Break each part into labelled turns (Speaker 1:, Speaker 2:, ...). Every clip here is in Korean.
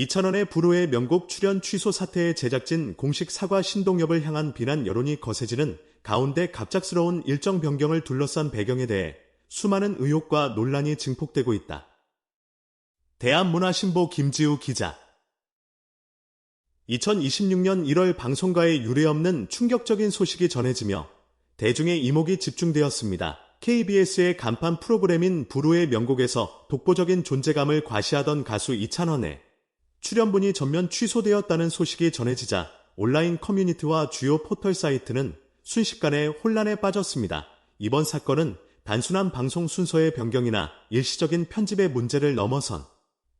Speaker 1: 2,000원의 불후의 명곡 출연 취소 사태의 제작진 공식 사과 신동엽을 향한 비난 여론이 거세지는 가운데 갑작스러운 일정 변경을 둘러싼 배경에 대해 수많은 의혹과 논란이 증폭되고 있다. 대한문화신보 김지우 기자 2026년 1월 방송가에 유례없는 충격적인 소식이 전해지며 대중의 이목이 집중되었습니다. KBS의 간판 프로그램인 부루의 명곡에서 독보적인 존재감을 과시하던 가수 이찬원의 출연분이 전면 취소되었다는 소식이 전해지자 온라인 커뮤니티와 주요 포털 사이트는 순식간에 혼란에 빠졌습니다. 이번 사건은 단순한 방송 순서의 변경이나 일시적인 편집의 문제를 넘어선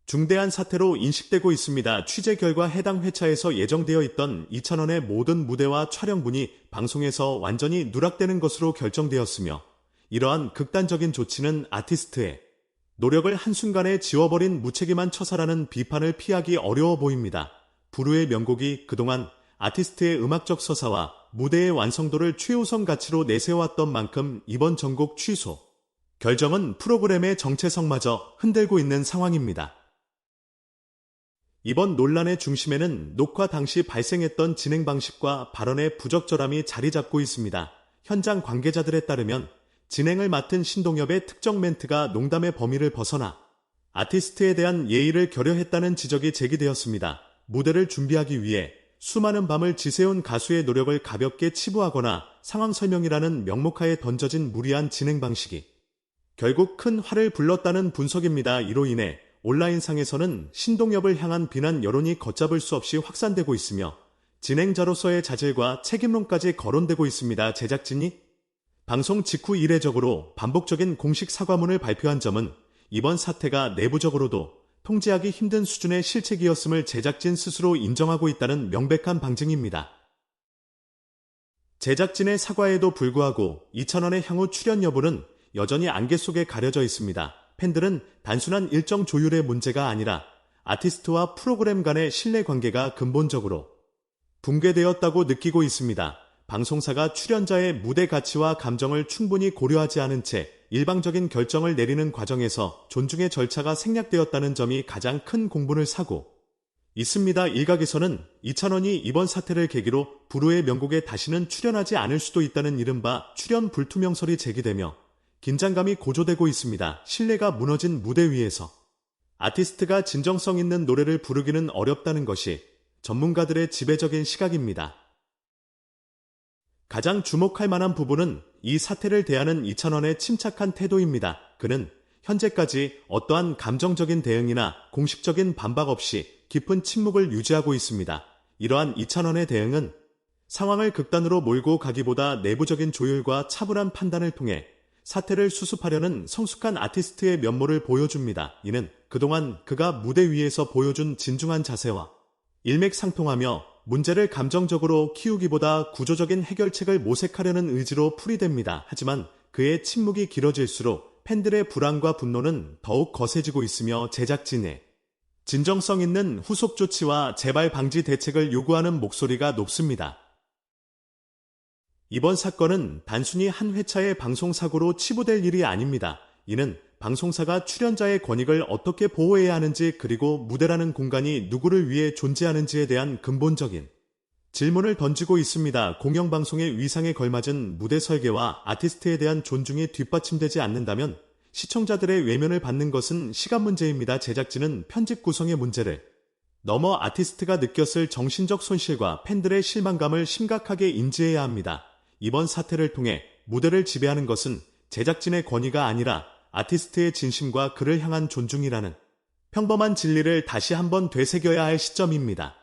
Speaker 1: 중대한 사태로 인식되고 있습니다. 취재 결과 해당 회차에서 예정되어 있던 2,000원의 모든 무대와 촬영분이 방송에서 완전히 누락되는 것으로 결정되었으며 이러한 극단적인 조치는 아티스트의 노력을 한순간에 지워버린 무책임한 처사라는 비판을 피하기 어려워 보입니다. 부르의 명곡이 그동안 아티스트의 음악적 서사와 무대의 완성도를 최우선 가치로 내세워왔던 만큼 이번 전곡 취소 결정은 프로그램의 정체성마저 흔들고 있는 상황입니다. 이번 논란의 중심에는 녹화 당시 발생했던 진행 방식과 발언의 부적절함이 자리 잡고 있습니다. 현장 관계자들에 따르면 진행을 맡은 신동엽의 특정 멘트가 농담의 범위를 벗어나 아티스트에 대한 예의를 결여했다는 지적이 제기되었습니다. 무대를 준비하기 위해 수많은 밤을 지새운 가수의 노력을 가볍게 치부하거나 상황 설명이라는 명목하에 던져진 무리한 진행 방식이 결국 큰 화를 불렀다는 분석입니다. 이로 인해 온라인상에서는 신동엽을 향한 비난 여론이 걷잡을 수 없이 확산되고 있으며 진행자로서의 자질과 책임론까지 거론되고 있습니다. 제작진이 방송 직후 이례적으로 반복적인 공식 사과문을 발표한 점은 이번 사태가 내부적으로도 통제하기 힘든 수준의 실책이었음을 제작진 스스로 인정하고 있다는 명백한 방증입니다. 제작진의 사과에도 불구하고 2천원의 향후 출연 여부는 여전히 안개 속에 가려져 있습니다. 팬들은 단순한 일정 조율의 문제가 아니라 아티스트와 프로그램 간의 신뢰 관계가 근본적으로 붕괴되었다고 느끼고 있습니다. 방송사가 출연자의 무대 가치와 감정을 충분히 고려하지 않은 채 일방적인 결정을 내리는 과정에서 존중의 절차가 생략되었다는 점이 가장 큰 공분을 사고 있습니다. 일각에서는 이찬원이 이번 사태를 계기로 부루의 명곡에 다시는 출연하지 않을 수도 있다는 이른바 출연 불투명설이 제기되며 긴장감이 고조되고 있습니다. 신뢰가 무너진 무대 위에서 아티스트가 진정성 있는 노래를 부르기는 어렵다는 것이 전문가들의 지배적인 시각입니다. 가장 주목할 만한 부분은 이 사태를 대하는 이찬원의 침착한 태도입니다. 그는 현재까지 어떠한 감정적인 대응이나 공식적인 반박 없이 깊은 침묵을 유지하고 있습니다. 이러한 이찬원의 대응은 상황을 극단으로 몰고 가기보다 내부적인 조율과 차분한 판단을 통해 사태를 수습하려는 성숙한 아티스트의 면모를 보여줍니다. 이는 그동안 그가 무대 위에서 보여준 진중한 자세와 일맥상통하며 문제를 감정적으로 키우기보다 구조적인 해결책을 모색하려는 의지로 풀이됩니다. 하지만 그의 침묵이 길어질수록 팬들의 불안과 분노는 더욱 거세지고 있으며 제작진의 진정성 있는 후속 조치와 재발 방지 대책을 요구하는 목소리가 높습니다. 이번 사건은 단순히 한 회차의 방송 사고로 치부될 일이 아닙니다. 이는 방송사가 출연자의 권익을 어떻게 보호해야 하는지 그리고 무대라는 공간이 누구를 위해 존재하는지에 대한 근본적인 질문을 던지고 있습니다. 공영방송의 위상에 걸맞은 무대 설계와 아티스트에 대한 존중이 뒷받침되지 않는다면 시청자들의 외면을 받는 것은 시간 문제입니다. 제작진은 편집 구성의 문제를 넘어 아티스트가 느꼈을 정신적 손실과 팬들의 실망감을 심각하게 인지해야 합니다. 이번 사태를 통해 무대를 지배하는 것은 제작진의 권위가 아니라 아티스트의 진심과 그를 향한 존중이라는 평범한 진리를 다시 한번 되새겨야 할 시점입니다.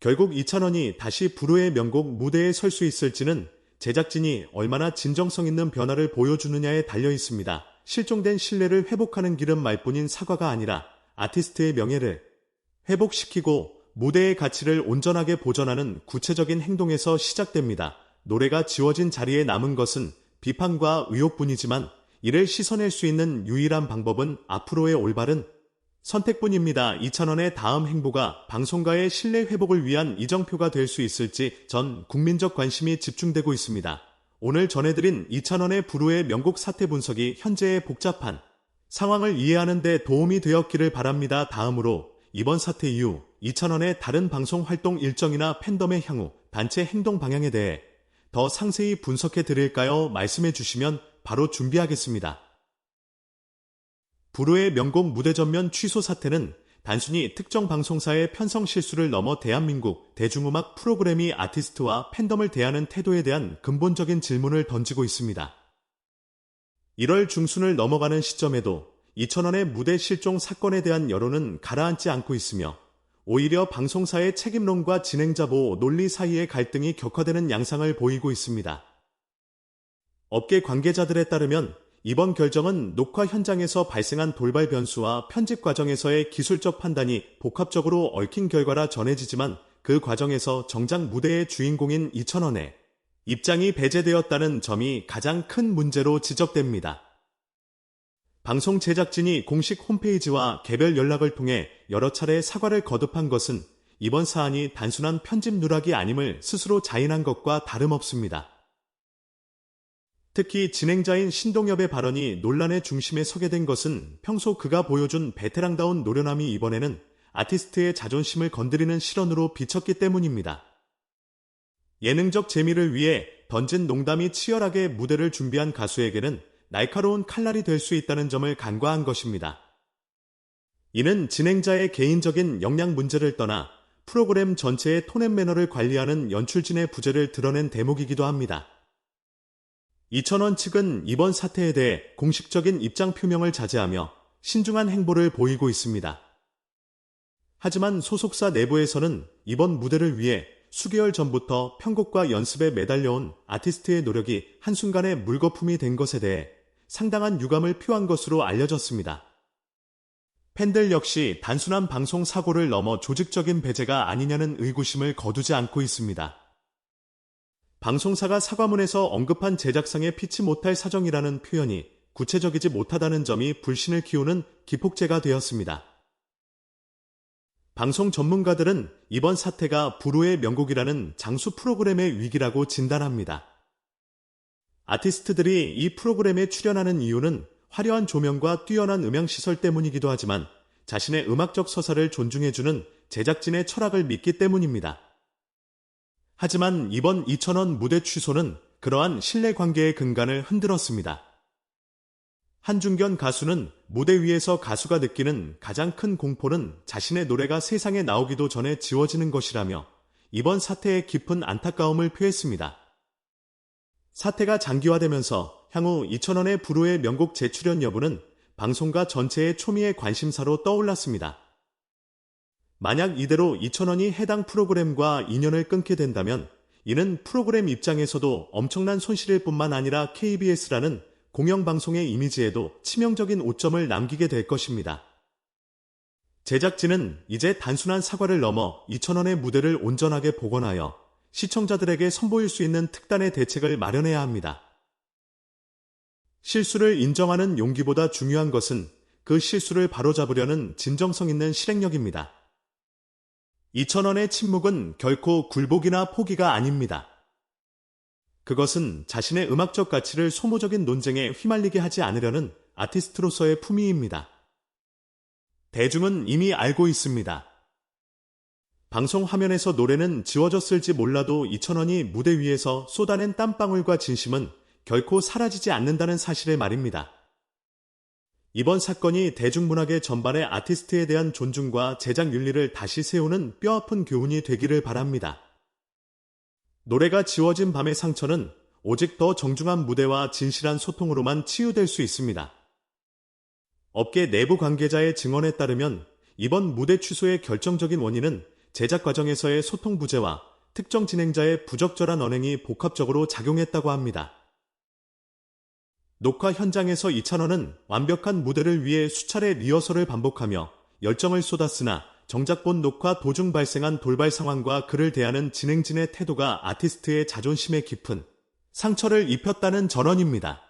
Speaker 1: 결국 이찬원이 다시 불후의 명곡 무대에 설 수 있을지는 제작진이 얼마나 진정성 있는 변화를 보여주느냐에 달려 있습니다. 실종된 신뢰를 회복하는 길은 말뿐인 사과가 아니라 아티스트의 명예를 회복시키고 무대의 가치를 온전하게 보존하는 구체적인 행동에서 시작됩니다. 노래가 지워진 자리에 남은 것은 비판과 의혹뿐이지만 이를 씻어낼 수 있는 유일한 방법은 앞으로의 올바른 선택뿐입니다. 2,000원의 다음 행보가 방송가의 신뢰 회복을 위한 이정표가 될 수 있을지 전 국민적 관심이 집중되고 있습니다. 오늘 전해드린 2,000원의 불후의 명곡 사태 분석이 현재의 복잡한 상황을 이해하는 데 도움이 되었기를 바랍니다. 다음으로 이번 사태 이후 2,000원의 다른 방송 활동 일정이나 팬덤의 향후 단체 행동 방향에 대해 더 상세히 분석해 드릴까요? 말씀해 주시면 바로 준비하겠습니다. 불후의 명곡 무대 전면 취소 사태는 단순히 특정 방송사의 편성 실수를 넘어 대한민국 대중음악 프로그래미 아티스트와 팬덤을 대하는 태도에 대한 근본적인 질문을 던지고 있습니다. 1월 중순을 넘어가는 시점에도 2천원의 무대 실종 사건에 대한 여론은 가라앉지 않고 있으며 오히려 방송사의 책임론과 진행자 보호 논리 사이의 갈등이 격화되는 양상을 보이고 있습니다. 업계 관계자들에 따르면 이번 결정은 녹화 현장에서 발생한 돌발 변수와 편집 과정에서의 기술적 판단이 복합적으로 얽힌 결과라 전해지지만 그 과정에서 정작 무대의 주인공인 2천원의 입장이 배제되었다는 점이 가장 큰 문제로 지적됩니다. 방송 제작진이 공식 홈페이지와 개별 연락을 통해 여러 차례 사과를 거듭한 것은 이번 사안이 단순한 편집 누락이 아님을 스스로 자인한 것과 다름없습니다. 특히 진행자인 신동엽의 발언이 논란의 중심에 서게 된 것은 평소 그가 보여준 베테랑다운 노련함이 이번에는 아티스트의 자존심을 건드리는 실언으로 비쳤기 때문입니다. 예능적 재미를 위해 던진 농담이 치열하게 무대를 준비한 가수에게는 날카로운 칼날이 될 수 있다는 점을 간과한 것입니다. 이는 진행자의 개인적인 역량 문제를 떠나 프로그램 전체의 톤앤 매너를 관리하는 연출진의 부재를 드러낸 대목이기도 합니다. 이천원 측은 이번 사태에 대해 공식적인 입장 표명을 자제하며 신중한 행보를 보이고 있습니다. 하지만 소속사 내부에서는 이번 무대를 위해 수개월 전부터 편곡과 연습에 매달려온 아티스트의 노력이 한순간에 물거품이 된 것에 대해 상당한 유감을 표한 것으로 알려졌습니다. 팬들 역시 단순한 방송 사고를 넘어 조직적인 배제가 아니냐는 의구심을 거두지 않고 있습니다. 방송사가 사과문에서 언급한 제작상의 피치 못할 사정이라는 표현이 구체적이지 못하다는 점이 불신을 키우는 기폭제가 되었습니다. 방송 전문가들은 이번 사태가 불후의 명곡이라는 장수 프로그램의 위기라고 진단합니다. 아티스트들이 이 프로그램에 출연하는 이유는 화려한 조명과 뛰어난 음향시설 때문이기도 하지만 자신의 음악적 서사를 존중해주는 제작진의 철학을 믿기 때문입니다. 하지만 이번 2천원 무대 취소는 그러한 신뢰 관계의 근간을 흔들었습니다. 한중견 가수는 무대 위에서 가수가 느끼는 가장 큰 공포는 자신의 노래가 세상에 나오기도 전에 지워지는 것이라며 이번 사태에 깊은 안타까움을 표했습니다. 사태가 장기화되면서 향후 2천원의 불후의 명곡 재출연 여부는 방송가 전체의 초미의 관심사로 떠올랐습니다. 만약 이대로 2천원이 해당 프로그램과 인연을 끊게 된다면 이는 프로그램 입장에서도 엄청난 손실일 뿐만 아니라 KBS라는 공영방송의 이미지에도 치명적인 오점을 남기게 될 것입니다. 제작진은 이제 단순한 사과를 넘어 2천원의 무대를 온전하게 복원하여 시청자들에게 선보일 수 있는 특단의 대책을 마련해야 합니다. 실수를 인정하는 용기보다 중요한 것은 그 실수를 바로잡으려는 진정성 있는 실행력입니다. 2천원의 침묵은 결코 굴복이나 포기가 아닙니다. 그것은 자신의 음악적 가치를 소모적인 논쟁에 휘말리게 하지 않으려는 아티스트로서의 품위입니다. 대중은 이미 알고 있습니다. 방송 화면에서 노래는 지워졌을지 몰라도 2천원이 무대 위에서 쏟아낸 땀방울과 진심은 결코 사라지지 않는다는 사실을 말입니다. 이번 사건이 대중문학의 전반의 아티스트에 대한 존중과 제작 윤리를 다시 세우는 뼈아픈 교훈이 되기를 바랍니다. 노래가 지워진 밤의 상처는 오직 더 정중한 무대와 진실한 소통으로만 치유될 수 있습니다. 업계 내부 관계자의 증언에 따르면 이번 무대 취소의 결정적인 원인은 제작 과정에서의 소통 부재와 특정 진행자의 부적절한 언행이 복합적으로 작용했다고 합니다. 녹화 현장에서 이찬원은 완벽한 무대를 위해 수차례 리허설을 반복하며 열정을 쏟았으나 정작 본 녹화 도중 발생한 돌발 상황과 그를 대하는 진행진의 태도가 아티스트의 자존심에 깊은 상처를 입혔다는 전언입니다.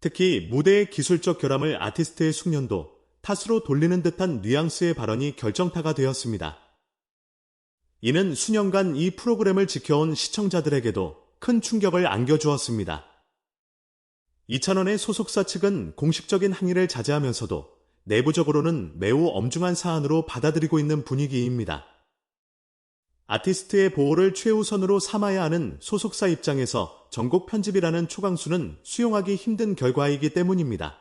Speaker 1: 특히 무대의 기술적 결함을 아티스트의 숙련도 탓으로 돌리는 듯한 뉘앙스의 발언이 결정타가 되었습니다. 이는 수년간 이 프로그램을 지켜온 시청자들에게도 큰 충격을 안겨주었습니다. 이찬원의 소속사 측은 공식적인 항의를 자제하면서도 내부적으로는 매우 엄중한 사안으로 받아들이고 있는 분위기입니다. 아티스트의 보호를 최우선으로 삼아야 하는 소속사 입장에서 전곡 편집이라는 초강수는 수용하기 힘든 결과이기 때문입니다.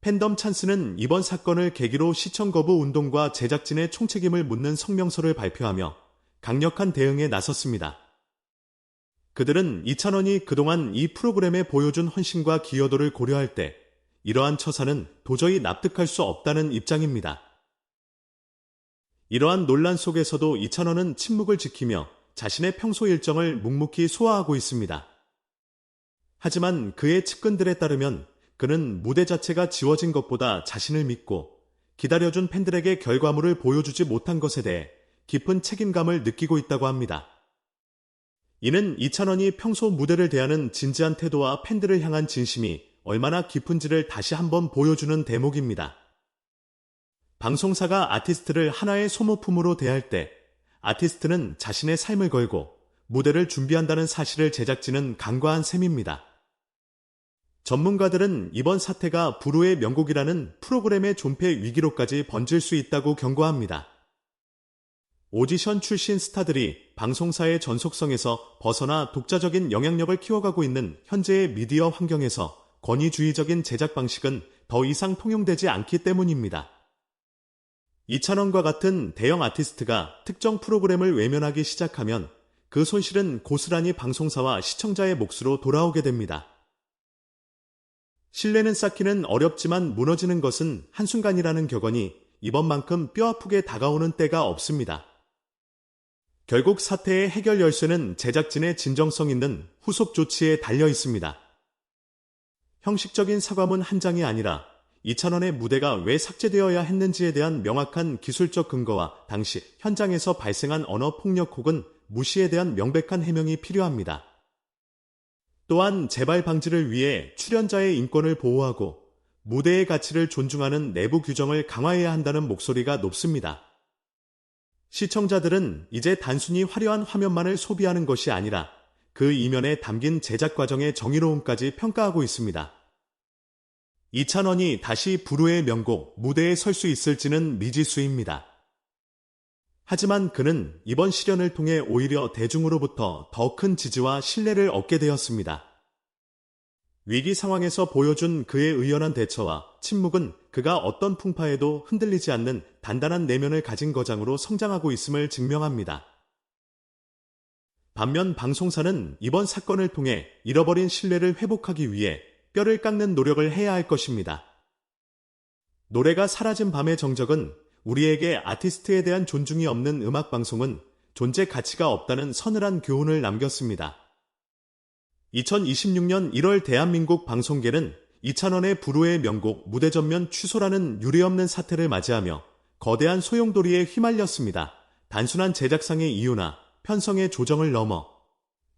Speaker 1: 팬덤 찬스는 이번 사건을 계기로 시청 거부 운동과 제작진의 총책임을 묻는 성명서를 발표하며 강력한 대응에 나섰습니다. 그들은 이찬원이 그동안 이 프로그램에 보여준 헌신과 기여도를 고려할 때 이러한 처사는 도저히 납득할 수 없다는 입장입니다. 이러한 논란 속에서도 이찬원은 침묵을 지키며 자신의 평소 일정을 묵묵히 소화하고 있습니다. 하지만 그의 측근들에 따르면 그는 무대 자체가 지워진 것보다 자신을 믿고 기다려준 팬들에게 결과물을 보여주지 못한 것에 대해 깊은 책임감을 느끼고 있다고 합니다. 이는 이찬원이 평소 무대를 대하는 진지한 태도와 팬들을 향한 진심이 얼마나 깊은지를 다시 한번 보여주는 대목입니다. 방송사가 아티스트를 하나의 소모품으로 대할 때 아티스트는 자신의 삶을 걸고 무대를 준비한다는 사실을 제작진은 간과한 셈입니다. 전문가들은 이번 사태가 불후의 명곡이라는 프로그램의 존폐 위기로까지 번질 수 있다고 경고합니다. 오디션 출신 스타들이 방송사의 전속성에서 벗어나 독자적인 영향력을 키워가고 있는 현재의 미디어 환경에서 권위주의적인 제작 방식은 더 이상 통용되지 않기 때문입니다. 이찬원과 같은 대형 아티스트가 특정 프로그램을 외면하기 시작하면 그 손실은 고스란히 방송사와 시청자의 몫으로 돌아오게 됩니다. 신뢰는 쌓기는 어렵지만 무너지는 것은 한순간이라는 격언이 이번만큼 뼈아프게 다가오는 때가 없습니다. 결국 사태의 해결 열쇠는 제작진의 진정성 있는 후속 조치에 달려 있습니다. 형식적인 사과문 한 장이 아니라 이찬원의 무대가 왜 삭제되어야 했는지에 대한 명확한 기술적 근거와 당시 현장에서 발생한 언어 폭력 혹은 무시에 대한 명백한 해명이 필요합니다. 또한 재발 방지를 위해 출연자의 인권을 보호하고 무대의 가치를 존중하는 내부 규정을 강화해야 한다는 목소리가 높습니다. 시청자들은 이제 단순히 화려한 화면만을 소비하는 것이 아니라 그 이면에 담긴 제작 과정의 정의로움까지 평가하고 있습니다. 이찬원이 다시 불후의 명곡 무대에 설 수 있을지는 미지수입니다. 하지만 그는 이번 시련을 통해 오히려 대중으로부터 더 큰 지지와 신뢰를 얻게 되었습니다. 위기 상황에서 보여준 그의 의연한 대처와 침묵은 그가 어떤 풍파에도 흔들리지 않는 단단한 내면을 가진 거장으로 성장하고 있음을 증명합니다. 반면 방송사는 이번 사건을 통해 잃어버린 신뢰를 회복하기 위해 뼈를 깎는 노력을 해야 할 것입니다. 노래가 사라진 밤의 정적은 우리에게 아티스트에 대한 존중이 없는 음악 방송은 존재 가치가 없다는 서늘한 교훈을 남겼습니다. 2026년 1월 대한민국 방송계는 이찬원의 불후의 명곡 무대 전면 취소라는 유례없는 사태를 맞이하며 거대한 소용돌이에 휘말렸습니다. 단순한 제작상의 이유나 편성의 조정을 넘어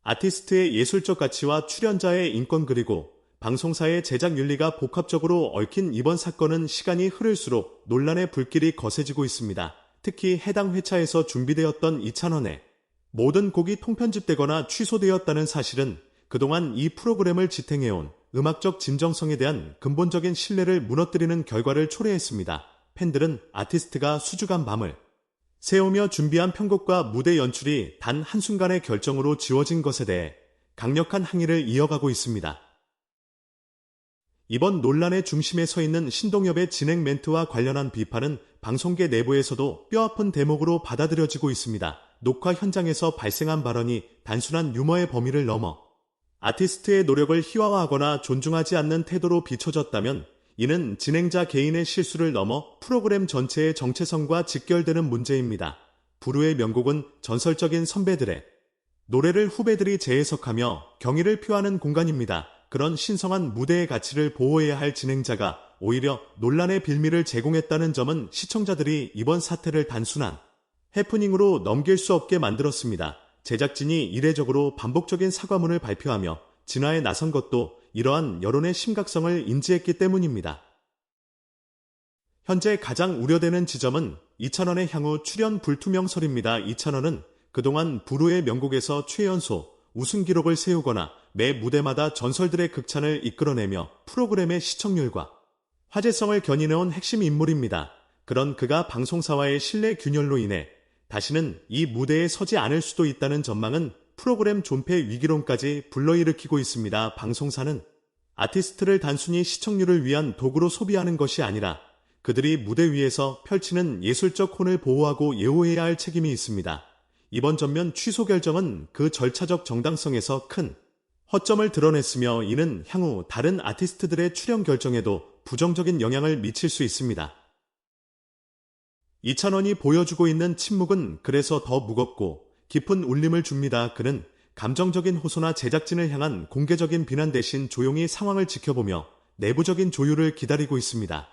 Speaker 1: 아티스트의 예술적 가치와 출연자의 인권 그리고 방송사의 제작 윤리가 복합적으로 얽힌 이번 사건은 시간이 흐를수록 논란의 불길이 거세지고 있습니다. 특히 해당 회차에서 준비되었던 이찬원의 모든 곡이 통편집되거나 취소되었다는 사실은 그동안 이 프로그램을 지탱해온 음악적 진정성에 대한 근본적인 신뢰를 무너뜨리는 결과를 초래했습니다. 팬들은 아티스트가 수주간 밤을 세우며 준비한 편곡과 무대 연출이 단 한순간의 결정으로 지워진 것에 대해 강력한 항의를 이어가고 있습니다. 이번 논란의 중심에 서 있는 신동엽의 진행 멘트와 관련한 비판은 방송계 내부에서도 뼈아픈 대목으로 받아들여지고 있습니다. 녹화 현장에서 발생한 발언이 단순한 유머의 범위를 넘어 아티스트의 노력을 희화화하거나 존중하지 않는 태도로 비춰졌다면 이는 진행자 개인의 실수를 넘어 프로그램 전체의 정체성과 직결되는 문제입니다. 부르의 명곡은 전설적인 선배들의 노래를 후배들이 재해석하며 경의를 표하는 공간입니다. 그런 신성한 무대의 가치를 보호해야 할 진행자가 오히려 논란의 빌미를 제공했다는 점은 시청자들이 이번 사태를 단순한 해프닝으로 넘길 수 없게 만들었습니다. 제작진이 이례적으로 반복적인 사과문을 발표하며 진화에 나선 것도 이러한 여론의 심각성을 인지했기 때문입니다. 현재 가장 우려되는 지점은 이찬원의 향후 출연 불투명설입니다. 이찬원은 그동안 부르의 명곡에서 최연소 우승 기록을 세우거나 매 무대마다 전설들의 극찬을 이끌어내며 프로그램의 시청률과 화제성을 견인해온 핵심 인물입니다. 그런 그가 방송사와의 신뢰 균열로 인해 다시는 이 무대에 서지 않을 수도 있다는 전망은 프로그램 존폐 위기론까지 불러일으키고 있습니다. 방송사는 아티스트를 단순히 시청률을 위한 도구로 소비하는 것이 아니라 그들이 무대 위에서 펼치는 예술적 혼을 보호하고 예우해야 할 책임이 있습니다. 이번 전면 취소 결정은 그 절차적 정당성에서 큰 허점을 드러냈으며 이는 향후 다른 아티스트들의 출연 결정에도 부정적인 영향을 미칠 수 있습니다. 이찬원이 보여주고 있는 침묵은 그래서 더 무겁고 깊은 울림을 줍니다. 그는 감정적인 호소나 제작진을 향한 공개적인 비난 대신 조용히 상황을 지켜보며 내부적인 조율을 기다리고 있습니다.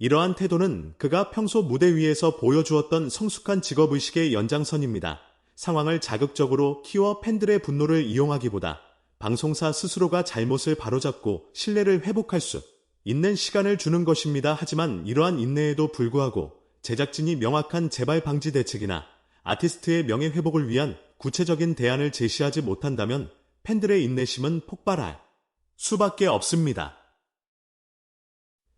Speaker 1: 이러한 태도는 그가 평소 무대 위에서 보여주었던 성숙한 직업의식의 연장선입니다. 상황을 자극적으로 키워 팬들의 분노를 이용하기보다 방송사 스스로가 잘못을 바로잡고 신뢰를 회복할 수 있는 시간을 주는 것입니다. 하지만 이러한 인내에도 불구하고 제작진이 명확한 재발 방지 대책이나 아티스트의 명예 회복을 위한 구체적인 대안을 제시하지 못한다면 팬들의 인내심은 폭발할 수밖에 없습니다.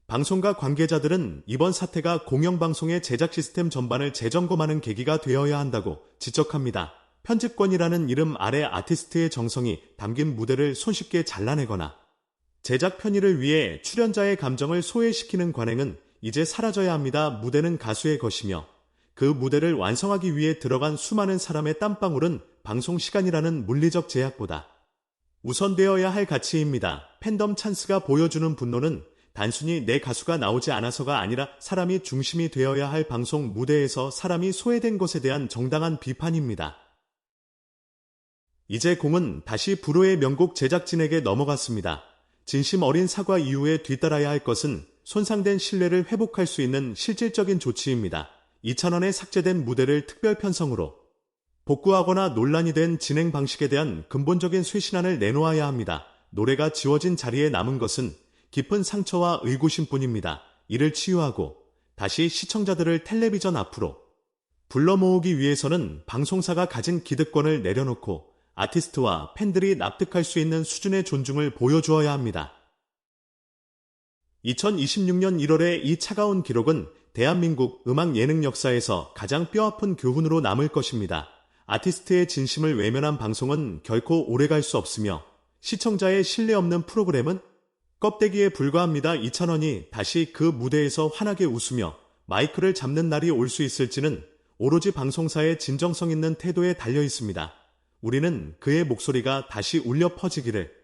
Speaker 1: 방송과 관계자들은 이번 사태가 공영방송의 제작 시스템 전반을 재점검하는 계기가 되어야 한다고 지적합니다. 편집권이라는 이름 아래 아티스트의 정성이 담긴 무대를 손쉽게 잘라내거나 제작 편의를 위해 출연자의 감정을 소외시키는 관행은 이제 사라져야 합니다. 무대는 가수의 것이며 그 무대를 완성하기 위해 들어간 수많은 사람의 땀방울은 방송 시간이라는 물리적 제약보다 우선되어야 할 가치입니다. 팬덤 찬스가 보여주는 분노는 단순히 내 가수가 나오지 않아서가 아니라 사람이 중심이 되어야 할 방송 무대에서 사람이 소외된 것에 대한 정당한 비판입니다. 이제 공은 다시 불후의 명곡 제작진에게 넘어갔습니다. 진심 어린 사과 이후에 뒤따라야 할 것은 손상된 신뢰를 회복할 수 있는 실질적인 조치입니다. 2,000원에 삭제된 무대를 특별 편성으로 복구하거나 논란이 된 진행 방식에 대한 근본적인 쇄신안을 내놓아야 합니다. 노래가 지워진 자리에 남은 것은 깊은 상처와 의구심 뿐입니다. 이를 치유하고 다시 시청자들을 텔레비전 앞으로 불러 모으기 위해서는 방송사가 가진 기득권을 내려놓고 아티스트와 팬들이 납득할 수 있는 수준의 존중을 보여주어야 합니다. 2026년 1월의 이 차가운 기록은 대한민국 음악 예능 역사에서 가장 뼈아픈 교훈으로 남을 것입니다. 아티스트의 진심을 외면한 방송은 결코 오래갈 수 없으며 시청자의 신뢰 없는 프로그램은 껍데기에 불과합니다. 이찬원이 다시 그 무대에서 환하게 웃으며 마이크를 잡는 날이 올 수 있을지는 오로지 방송사의 진정성 있는 태도에 달려 있습니다. 우리는 그의 목소리가 다시 울려 퍼지기를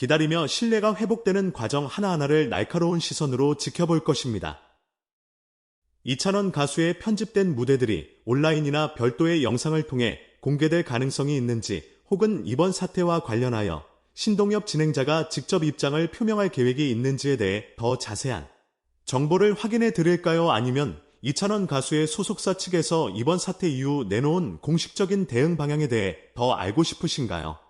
Speaker 1: 기다리며 신뢰가 회복되는 과정 하나하나를 날카로운 시선으로 지켜볼 것입니다. 이찬원 가수의 편집된 무대들이 온라인이나 별도의 영상을 통해 공개될 가능성이 있는지 혹은 이번 사태와 관련하여 신동엽 진행자가 직접 입장을 표명할 계획이 있는지에 대해 더 자세한 정보를 확인해 드릴까요? 아니면 이찬원 가수의 소속사 측에서 이번 사태 이후 내놓은 공식적인 대응 방향에 대해 더 알고 싶으신가요?